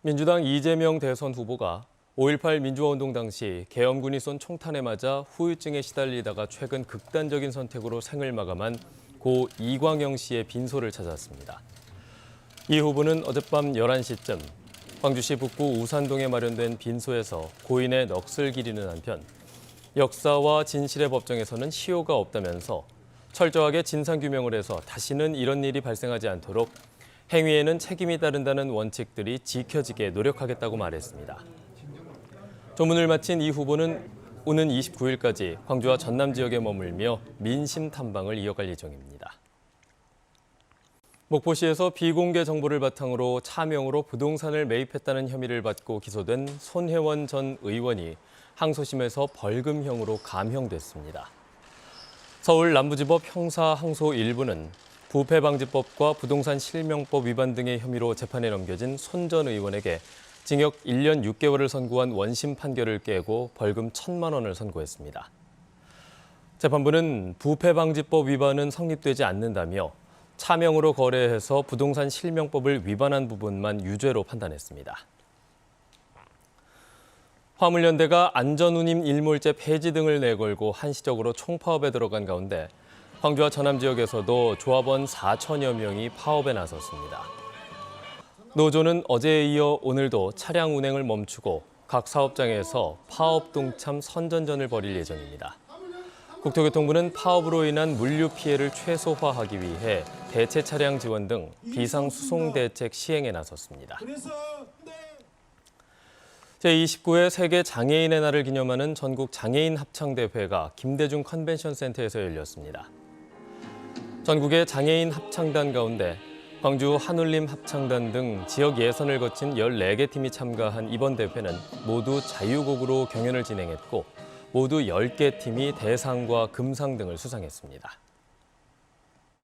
민주당 이재명 대선 후보가 5.18 민주화운동 당시 계엄군이 쏜 총탄에 맞아 후유증에 시달리다가 최근 극단적인 선택으로 생을 마감한 고 이광영 씨의 빈소를 찾았습니다. 이 후보는 어젯밤 11시쯤 광주시 북구 우산동에 마련된 빈소에서 고인의 넋을 기리는 한편 역사와 진실의 법정에서는 시효가 없다면서 철저하게 진상규명을 해서 다시는 이런 일이 발생하지 않도록 행위에는 책임이 따른다는 원칙들이 지켜지게 노력하겠다고 말했습니다. 조문을 마친 이 후보는 오는 29일까지 광주와 전남 지역에 머물며 민심 탐방을 이어갈 예정입니다. 목포시에서 비공개 정보를 바탕으로 차명으로 부동산을 매입했다는 혐의를 받고 기소된 손혜원 전 의원이 항소심에서 벌금형으로 감형됐습니다. 서울 남부지법 형사 항소 1부는 부패방지법과 부동산 실명법 위반 등의 혐의로 재판에 넘겨진 손 전 의원에게 징역 1년 6개월을 선고한 원심 판결을 깨고 벌금 1천만 원을 선고했습니다. 재판부는 부패방지법 위반은 성립되지 않는다며 차명으로 거래해서 부동산 실명법을 위반한 부분만 유죄로 판단했습니다. 화물연대가 안전운임 일몰제 폐지 등을 내걸고 한시적으로 총파업에 들어간 가운데 광주와 전남 지역에서도 조합원 4천여 명이 파업에 나섰습니다. 노조는 어제에 이어 오늘도 차량 운행을 멈추고 각 사업장에서 파업 동참 선전전을 벌일 예정입니다. 국토교통부는 파업으로 인한 물류 피해를 최소화하기 위해 대체 차량 지원 등 비상 수송 대책 시행에 나섰습니다. 제29회 세계 장애인의 날을 기념하는 전국 장애인 합창 대회가 김대중 컨벤션 센터에서 열렸습니다. 전국의 장애인 합창단 가운데 광주 한울림 합창단 등 지역 예선을 거친 14개 팀이 참가한 이번 대회는 모두 자유곡으로 경연을 진행했고 모두 10개 팀이 대상과 금상 등을 수상했습니다.